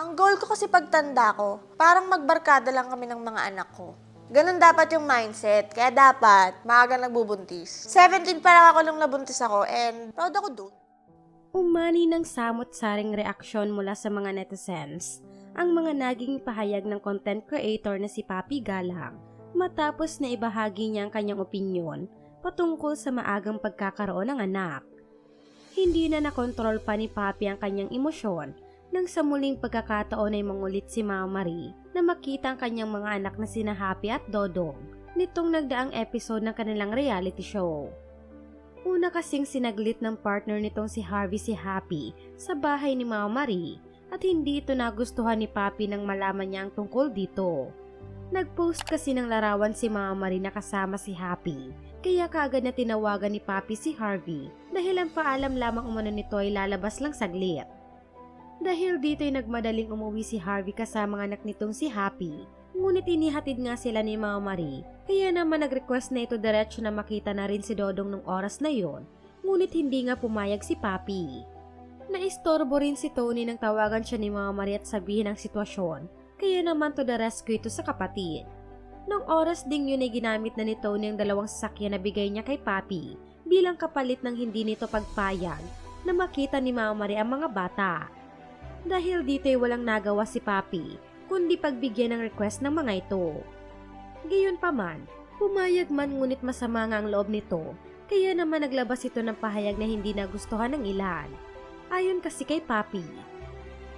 Ang goal ko kasi pagtanda ko, parang magbarkada lang kami ng mga anak ko. Ganun dapat yung mindset. Kaya dapat, maaga nagbubuntis. 17 pa lang ako nung nabuntis ako and proud ako dun. Umani ng samot-saring reaksyon mula sa mga netizens ang mga naging pahayag ng content creator na si Papi Galang matapos na ibahagi niya ang kanyang opinyon patungkol sa maagang pagkakaroon ng anak. Hindi na nakontrol pa ni Papi ang kanyang emosyon nang sa muling pagkakataon ay mangulit si Mama Marie na makita ang kanyang mga anak na sina Happy at Dodong nitong nagdaang episode ng kanilang reality show. Una kasing sinaglit ng partner nitong si Harvey si Happy sa bahay ni Mama Marie at hindi ito nagustuhan ni Papi nang malaman niya ang tungkol dito. Nag-post kasi ng larawan si Mama Marie na kasama si Happy kaya kagad na tinawagan ni Papi si Harvey dahil ang paalam lamang umano nito ay lalabas lang saglit. Dahil dito ay nagmadaling umuwi si Harvey kasama ang anak nitong si Happy Ngunit inihatid nga sila ni Mama Marie, kaya naman nag-request na ito diretso na makita na rin si Dodong nung oras na yon. Ngunit hindi nga pumayag si Papi. Naistorbo rin si Tony nang tawagan siya ni Mama Marie at sabihin ang sitwasyon, kaya naman to the rescue ito sa kapatid. Nung oras ding yun ay ginamit na ni Tony ang dalawang sasakyan na bigay niya kay Papi bilang kapalit ng hindi nito pagpayag na makita ni Mama Marie ang mga bata. Dahil dito ay walang nagawa si Papi kundi pagbigyan ng request ng mga ito. Gayon pa man, pumayag man ngunit masama nga ang loob nito, kaya naman naglabas ito ng pahayag na hindi nagustuhan ng ilan. Ayon kasi kay Papi.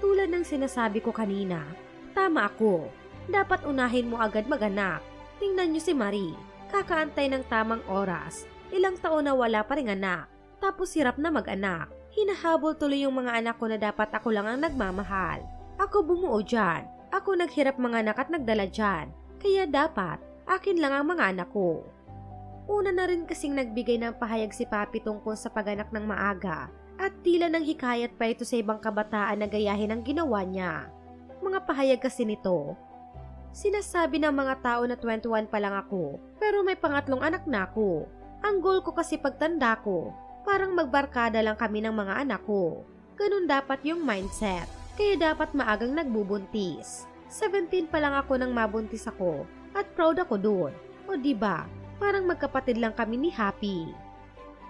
Tulad ng sinasabi ko kanina, tama ako. Dapat unahin mo agad maganak. Tingnan niyo si Marie, kakaantay ng tamang oras. Ilang taon na wala pa ring anak. Tapos hirap na mag-anak. Hinahabol tuloy yung mga anak ko na dapat ako lang ang nagmamahal. Ako bumuo dyan. Ako naghirap mga anak at nagdala dyan. Kaya dapat, akin lang ang mga anak ko. Una na rin kasing nagbigay ng pahayag si Papi tungkol sa paganak ng maaga at tila nang hikayat pa ito sa ibang kabataan na gayahin ang ginawa niya. Mga pahayag kasi nito. Sinasabi ng mga tao na 21 pa lang ako pero may pangatlong anak na ako. Ang goal ko kasi pagtanda ko, parang magbarkada lang kami ng mga anak ko. Ganun dapat yung mindset kaya dapat maagang nagbubuntis. 17 pa lang ako nang mabuntis ako at proud ako doon. O di ba? Parang magkapatid lang kami ni Happy.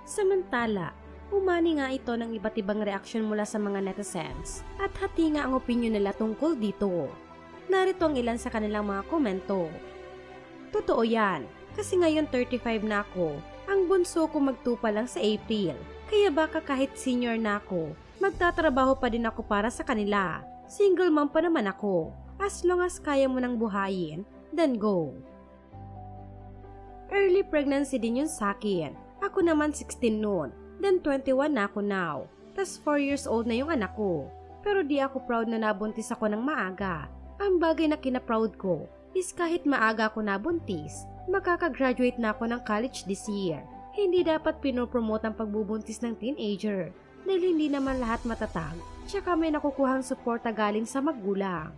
Samantala, umani nga ito ng iba't ibang reaksyon mula sa mga netizens at hati nga ang opinyon nila tungkol dito. Narito ang ilan sa kanilang mga komento. Totoo yan, kasi ngayon 35 na ako. Ang bunso ko magtupa lang sa April, kaya baka kahit senior na ako, magtatrabaho pa din ako para sa kanila. Single mom pa naman ako. As long as kaya mo nang buhayin, then go. Early pregnancy din yun sa akin. Ako naman 16 noon, then 21 na ako now. Tas 4 years old na yung anak ko. Pero di ako proud na nabuntis ako ng maaga. Ang bagay na kina-proud ko is kahit maaga ako nabuntis, makakagraduate na ako ng college this year. Hindi dapat pinopromote ang pagbubuntis ng teenager dahil hindi naman lahat matatag, tsaka may nakukuhang suporta galing sa magulang.